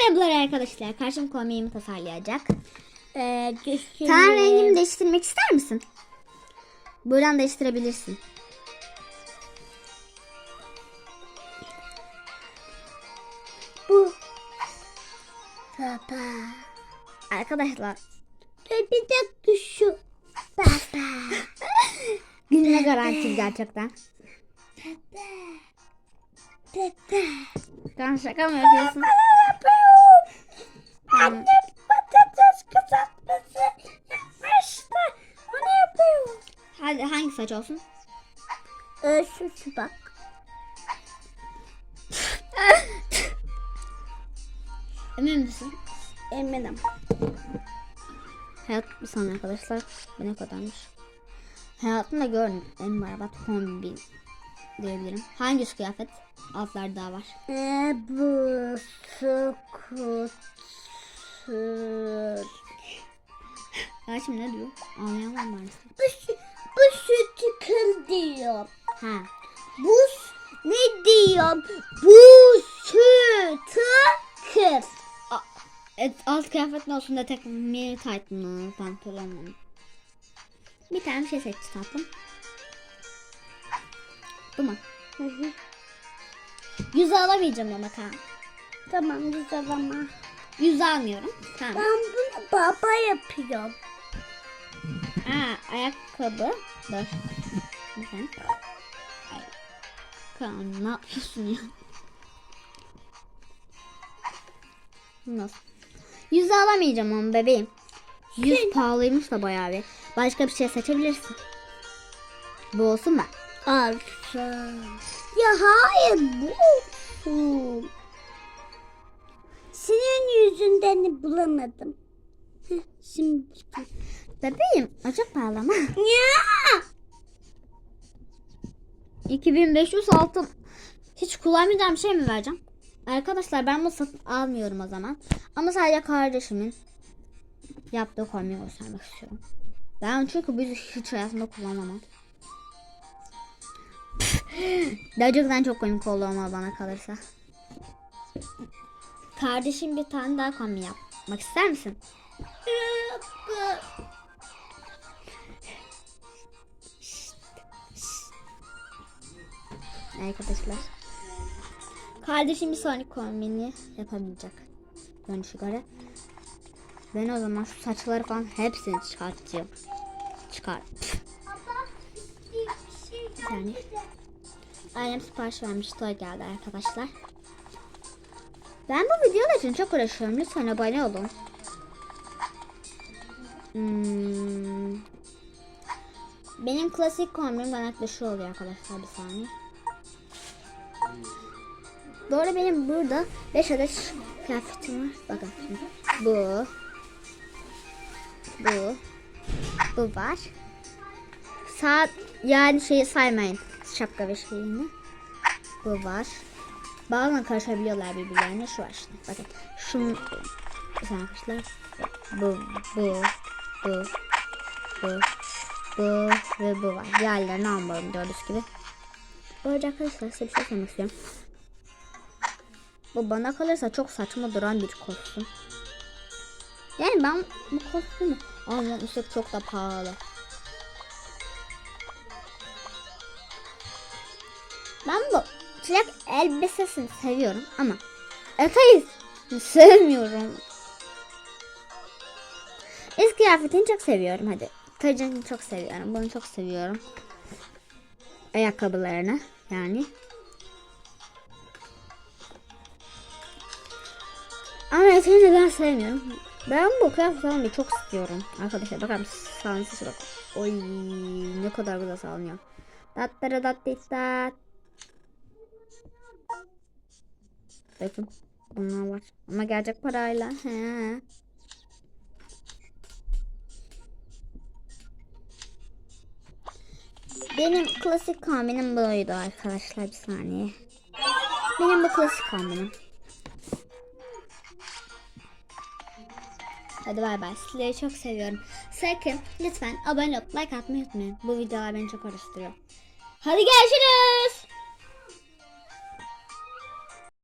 merhabalar arkadaşlar. Karşım komiğimi tasarlayacak. Ee. Ten rengimi değiştirmek ister misin? Buradan değiştirebilirsin. Bu. Baba. Arkadaşlar Bir dakika şu. Baba. gülme garanti gerçekten. Baba. Baba. Sen şaka mı yapıyorsun? Tamam. Annem patates kızartması yapmıştı. Onu yapıyor. Hadi hangi saç olsun? Ee, şu şu bak. Emin misin? Eminim. Hayat bir saniye arkadaşlar. Bu ne kadarmış? Hayatımda gördüm en berbat kombi diyebilirim. Hangi kıyafet? Altlar daha var. Ee, bu skuter. Ya şimdi ne diyor? Anlayamam maalesef. Bu, bu skuter diyor. Ha. Bu ne diyor? Bu skuter. A- et, alt kıyafet ne olsun da tek mini tight mı pantolon? Bir tane şey seç tatlım. Bu mu? Hı hı. Yüzü alamayacağım ama tamam. Tamam güzel ama. Yüzü almıyorum. Tamam. Ben bunu baba yapıyorum. Aa, ayakkabı. Dur. Ay. Kaan ne yapıyorsun ya? Nasıl? Yüzü alamayacağım ama bebeğim. Yüz pahalıymış da bayağı bir. Başka bir şey seçebilirsin. Bu olsun mu? Arsa. Ya hayır bu olsun. Senin yüzünden bulamadım. Şimdi. Bebeğim acı pahalı ama. Ya. 2500 altın. Hiç kullanmayacağım şey mi vereceğim? Arkadaşlar ben bunu satın almıyorum o zaman. Ama sadece kardeşimin yaptığı kombiyi göstermek istiyorum. Ben çünkü yüzü hiç hayatımda kullanamam. Gerçekten çok komik oldu ama bana kalırsa. Kardeşim bir tane daha kombi yapmak ister misin? Arkadaşlar. Kardeşim bir sonraki kombini yapamayacak. Görünüşe göre. Ben o zaman şu saçları falan hepsini çıkartacağım. Çıkar. Bir saniye. Annem sipariş vermiş. Toy geldi arkadaşlar. Ben bu videolar için çok uğraşıyorum. Lütfen abone olun. Hmm. Benim klasik kombim genellikle şu oluyor arkadaşlar. Bir saniye. Doğru benim burada 5 adet kıyafetim var. Bakın. Bu. Bu. Bu var. Saat yani şeyi saymayın. Şapka ve şeyini. Bu var. Bazen karışabiliyorlar birbirlerine. Şu var işte. Bakın. Şunu Bakın arkadaşlar. Bu. Bu. Bu. Bu. Bu. Ve bu var. Diğerlerini almadım gördüğünüz gibi. Bu arada arkadaşlar size bir şey söylemek istiyorum. Bu bana kalırsa çok saçma duran bir kostüm. Yani ben bu kostümü almam üstelik çok da pahalı. Ben bu çilek elbisesini seviyorum ama eteği sevmiyorum. Eski kıyafetini çok seviyorum hadi. Tacını çok seviyorum. Bunu çok seviyorum. Ayakkabılarını yani. Ama eteğini ben sevmiyorum. Ben bu kıyafet çok istiyorum. Arkadaşlar bakar mısınız? Sağın sesi bak. Oy ne kadar güzel salınıyor. Dattara dattistat. Bakın bunlar var. Ama gerçek parayla. He. Benim klasik kombinim buydu arkadaşlar bir saniye. Benim bu klasik kombinim. Hadi bay bay. Sizleri çok seviyorum. Sakın lütfen abone olup like atmayı unutmayın. Bu videolar beni çok araştırıyor. Hadi görüşürüz.